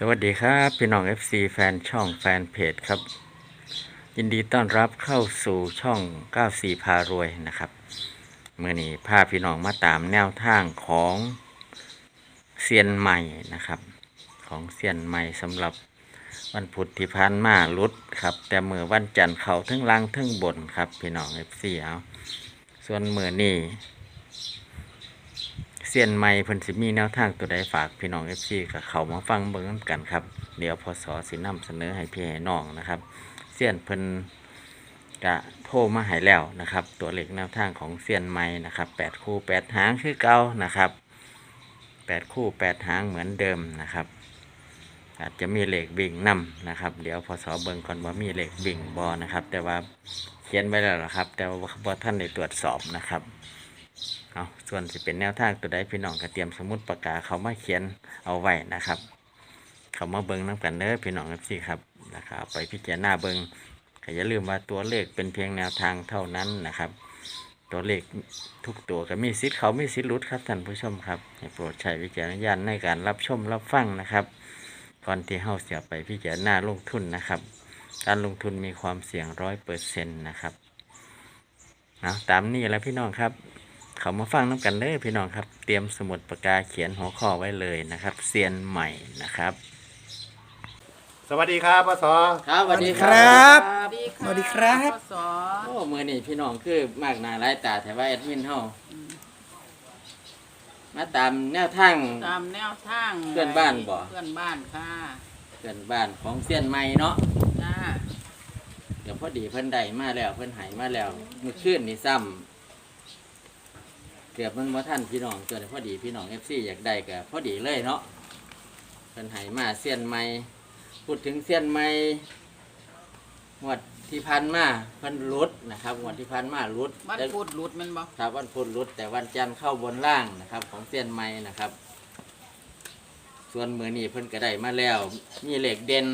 สวัสดีครับ พี่น้อง FC แฟนช่องแฟนเพจครับ ยินดีต้อนรับเข้าสู่ช่อง 94 พารวยนะครับเมื่อนี้พาพี่น้องมาตามแนวทางของเซียนใหม่นะครับ ของเซียนใหม่สำหรับวันพุธที่ผ่านมาลุดครับ แต่เมื่อวันจันทร์เขาทั้งล่างทั้งบนครับ พี่น้อง FC เอาส่วนเมื่อนี้ เซียนใหม่เพิ่นสิมีแนวทางตัวใดฝากพี่น้อง FC กับเขามาฟังเบิ่งนกันครับ เดี๋ยวพศสินำเสนอให้พี่ให้น้องนะครับเซียนเพิ่นกะโทรมาให้แล้วนะครับ ตัวเลขแนวทางของเซียนใหม่นะครับ8คู่8หางคือเก่านะครับ8คู่8หางเหมือนเดิมนะครับอาจจะมีเหลขบิ่งนำนะครับ เดี๋ยวพศเบิ่งก่อนว่ามีเหลขบิ่งบอนะครับ แต่ว่าเขียนไว้แล้วล่ะครับ แต่ว่าท่านได้ตรวจสอบนะครับ เอาส่วนสิเป็นแนวทางตัวใดพี่น้องก็เตรียมสมุดปากกาเขามาเขียนเอาไว้นะครับ เขามาเบิ้งน้ำกันเด้อพี่น้องครับสิครับนะครับไปพิจารณาเบิ้งก็อย่าลืมว่าตัวเลขเป็นเพียงแนวทางเท่านั้นนะครับ ตัวเลขทุกตัวก็มีสิทธิ์เขามีสิทธิ์รุดครับท่านผู้ชมครับให้โปรดใช้วิจารณญาณในการรับชมรับฟังนะครับก่อนที่เฮาเสียไปพิจารณาลงทุนนะครับ การลงทุนมีความเสี่ยงร้อยเปอร์เซ็นต์นะครับเอาตามนี้แล้วพี่น้องครับ เขามาฟังน้ำกันเลยพี่น้องครับ เตรียมสมุดปากกาเขียนหัวข้อไว้เลยนะครับเซียนใหม่นะครับ สวัสดีครับปสครับสวัสดีครับสวัสดีค่ะสวัสดีครับปสโอ้มือนี่พี่น้องคือมากหนาหลายตาแต่ว่าแอดมินเฮามาตามแนวทาง ตามแนวทางเพื่อนบ้านบ่ เพื่อนบ้านค่ะเกินบ้านของเซียนใหม่เนาะจ้าเดี๋ยวพอดีเพิ่นได้มาแล้วเพิ่นใหายมาแล้วมือขึ้นนี่ซ้ำ เกือบมันว่าท่านพี่น้องเกิดพอดีพี่น้องเอฟซีอยากได้ก็พอดีเลยเนาะเพิ่นใหายมาเซียนใหม่พูดถึงเซียนใหม่งวดที่พันมาเพิ่นรุดนะครับงวดที่พันมารุดวันแต่พูดหลุดแมันบ่ครับวันพุธรุด แต่วันจันทร์เข้าบนล่างนะครับ ของเซียนใหม่นะครับ ส่วนมือนี้เพิ่นก็ได้มาแล้ว มีเลขเด่น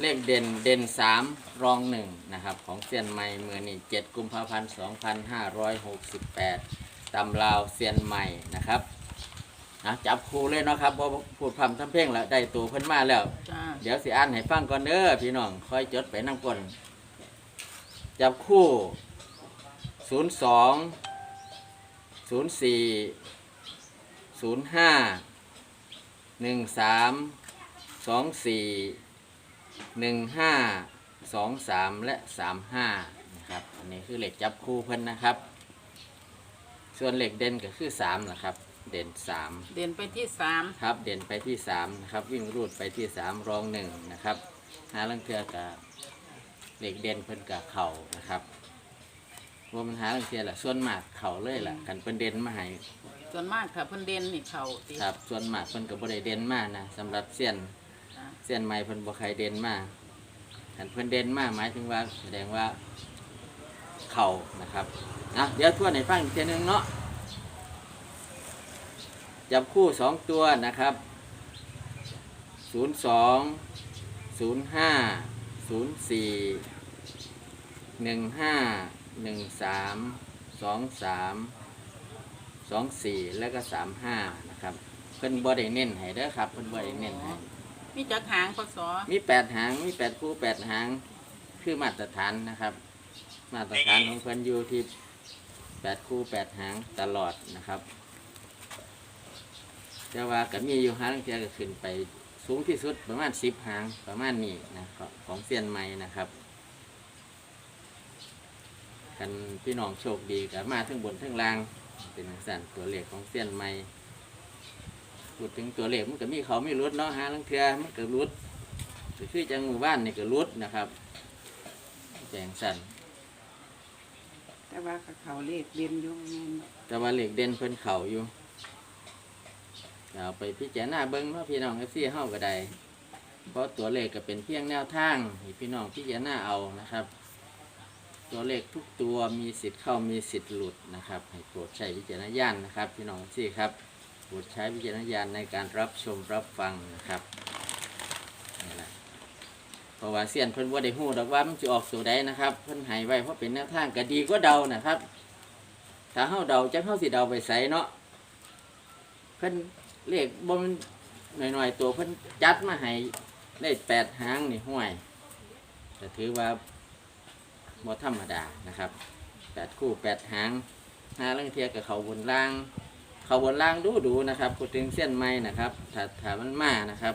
เลขเด่นเด่นสามรองหนึ่งนะครับ ของเซียนใหม่มือนี้เจ็ดกุมภาพันธ์สองพันห้าร้อยหกสิบแปด ตำลาวเซียนใหม่นะครับนะจับครูเลยเนาะครับเพอพูดพร่ำทำเพลงแล้วได้ตัวเพิ่นมาแล้ว จ้าเดี๋ยวสิอ่านให้ฟังก่อนเด้อพี่น้องคอยจดไปนั่งก่อนจับคู่ศูนย์สองศูนย์สี่ศูนย์ห้าหนึ่งสามสองสี่หนึ่งห้าสองสามและสามห้านะครับอันนี้คือเหล็กจับคู่เพิ่นนะครับ ส่วนเหล็กเด่นก็คือสามนะครับ เด่นสามเด่นไปที่สามครับ เด่นไปที่สามนะครับ วิ่งรูดไปที่สามรองหนึ่งนะครับหาลังเทือกับเหล็กเด่นเพิ่นกับเข่านะครับรวมหาลังเทือแหละส่วนมากเข่าเลยแหละกันเป็นเด่นมาให้ส่วนมากค่ะเพิ่นเด่นนี่เขาติครับ ส่วนมากเพิ่นกับบริเด่นมากนะสำหรับเสี้ยนจ้าเสี้ยนไม้เพิ่นบ่ใครเด่นมากกันเพิ่นเด่นมากหมายถึงว่าแสดงว่า เข่านะครับนะเดี๋ยวทวนให้ฟังอีกทีหนึงเนาะจับคู่สองตัวนะครับศูนย์สองศูนย์ห้าศูนย์สี่หนึ่งห้าหนึ่งสามสองสามสองสี่แล้วก็สามห้านะครับ เพิ่นบ่ได้เน้นให้เด้อครับ เพิ่นบ่ได้เน้นให้มีจักหางปสมีแปดหางมีแปดคู่แปดหางคือมาตรฐานนะครับ มาตรฐานของเพิ่นอยู่ที่แปดคู่แปดหางตลอดนะครับแต่ว่าก็มีอยู่หางเทียก็ขึ้นไปสูงที่สุดประมาณสิบหางประมาณนี้นะครับของเซียนใหม่นะครับกันพี่น้องโชคดีกับมาทั้งบนทั้งล่าง เป็นสั่นตัวเลขของเซียนใหม่พูดถึงตัวเลขมันก็มีเขาไม่รุดเนาะหาลังเทือมันก็รุดคือจังหมู่บ้านนี่ก็รุดนะครับแจงสั่น แต่ว่ากับเขาเลขเรียนอยู่แม่นบ่แต่ว่าเหล็กเด่นเพิ่นเข่าอยู่เอาไปพิจารณาเบิ้งเนาะพี่น้องเอฟซีเฮาก็ได้เพราะตัวเลขก็เป็นเพียงแนวทางให้พี่น้องพิจารณาเอานะครับ ตัวเลขทุกตัวมีสิทธิ์เข้ามีสิทธิ์หลุดนะครับให้โปรดใช้วิจารณญาณนะครับ พี่น้องซี่ครับโปรดใช้วิจารณญาณในการรับชมรับฟังนะครับนี่แหละ เพราะว่าเสียนเพิ่นว่าได้ฮู้ดอกว่ามันจะออกตัวใดนะครับเพิ่นให้ไว้เพราะเป็นแนวทางก็ดีกว่าเดานะครับ ถ้าเฮาเดาจักเฮาสิเดาไปใส่เนาะเพิ่นเลขบ่มันหน่อยๆตัวเพิ่นจัดมาให้ได้แปดหางนี่ห้วยแต่ถือว่าบ่ธรรมดานะครับแปดคู่แปดหางหาเรื่องเทียกับเขาบนล่าง เขาบนล่างดูดูๆนะครับพูดถึงเส้นไม้นะครับถ้าถ้ามันมานะครับ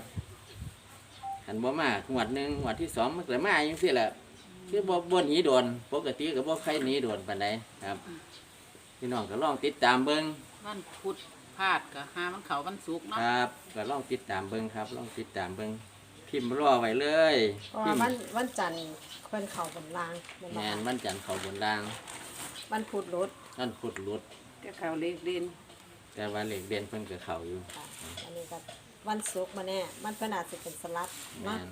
หันบ่มาหวดหนึ่งหวดที่สองมันเกิดมาอย่างนี้แหละคือบ่บ่หนีโดนปกติก็บ่ใครหนีโดนปานใดครับพี่น้องก็ลองติดตามเบิ่งวันพุธพลาดก็หามันเขาวันศุกร์คเนาะรับก็ลองติดตามเบิ้งครับลองติดตามเบิ้งพิมพ์รอไว้เลยเพราะพิว่ามวันพ์วันจันทร์เพิ่นเข้าบนรางแม่นแมบ่นคะวันจันทร์เขาบนล่างวันพุธรถนั่นขุดหลุดแต่เขาเลขเด่นแต่ว่าเหล็กเด่นเพิ่นกับเขาอยู่ ค่ะอันนี้ก็ วันศุกร์มาแน่ มันก็น่าจะเป็นสลัดแมเนาะน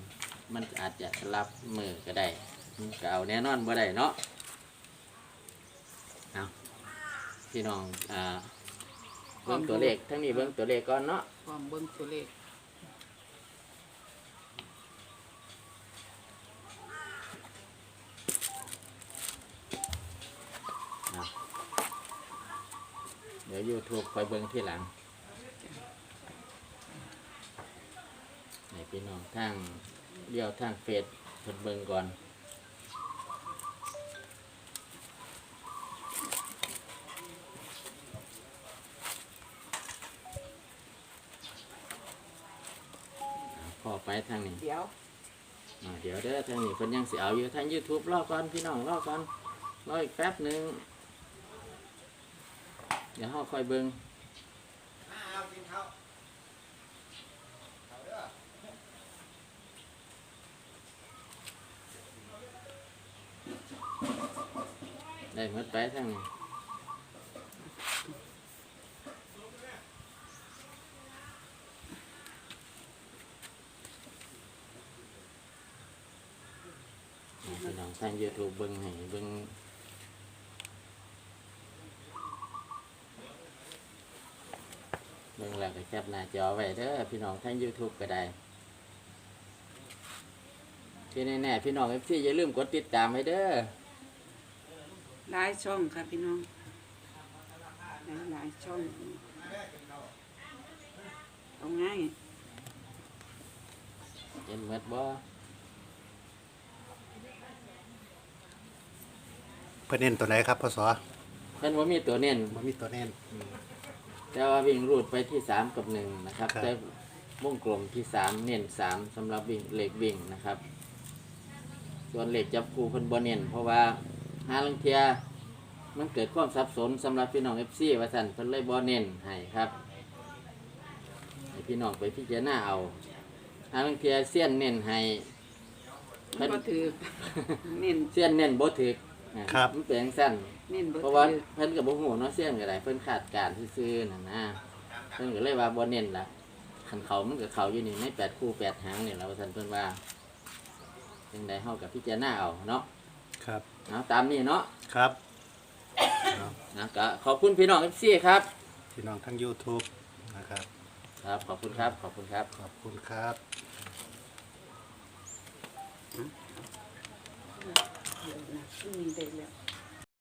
มันอาจจะสลับมือก็ได้มันก็เอาแน่นอนบ่ได้เนาะเอาพี่น้องอ่าเบิ้งตัวเลขทั้งนี้เบิ้งตัวเลขก่อนเนาะความเบิ่งตัวเลขเดี๋ยวยูทูบคอยเบิ้งที่หลัง ให้พี่น้องทางเดียวทางเฟซเพิ่นเบิ้งก่อน พอไปทางนี้เดี๋ยวอ่าเดี๋ยวเด้อทางนี้เพิ่นยังสิเอาอยู่ทาง YouTube รอก่อนพี่น้องรอก่อนรออีกแป๊บหนึงเดี๋ยวเฮาค่อยเบิ่ง ได้หมดไปทางนี้อ่าพี่น้องทาง YouTube เบิ่งให้เบิ่งเบิ่งแล้วก็แคปหน้าจอไว้เด้อพี่น้องทาง YouTube ก็ได้ที่แน่ๆพี่น้อง FC อย่าลืมกดติดตามไว้เด้อ หลายช่องค่ะพี่น้องหลายหลายช่องเอาง่ายเห็นหมดบ่เพื่อนเน้นตัวไหนครับพศเพิ่นว่ามีตัวเน้นมันมีตัวเน้น แต่ว่าวิ่งรูดไปที่สามกับหนึ่งนะครับ ครับ แต่วงกลมที่สามเน้นสามสำหรับวิ่งเหล็กวิ่งนะครับ ส่วนเหล็กจับคูเพิ่นบ่เน้นเพราะว่า หาลังเทียมันเกิดความสับสนสำหรับพี่น้องเอฟซีว่าสั่นเพิ่นเลยบ่เน้นให้ครับให้พี่น้องไปพิจารณาเอาหาลังเทียเสี้ยนเน้นให้ มันก็ถือ เน้นเสี้ยนเน้นบ่ถึกอ่าครับ มันเป็นจังซั่น เน้นบ่เพราะว่าถือเพิ่นกับบ่ฮู้เนาะเสี้ยนก็ได้เพิ่นคาดการณ์ซื่อๆนั่นนะเพิ่นก็เลยว่าบ่เน้นล่ะคันเขามันก็เขาอยู่นี่ใน8คู่8หางนี่ล่ะว่าซั่นเพิ่นว่าจังไดเฮากับพิจารณาเอาเนาะครับ เอาตามนี้เนาะครับนะก็ขอบคุณพี่น้อง FC ครับ พี่น้องทั้ง YouTube นะครับ ครับ ขอบคุณครับ ขอบคุณครับ ขอบคุณครับ เดี๋ยวนะพรุ่งนี้ได้แล้ว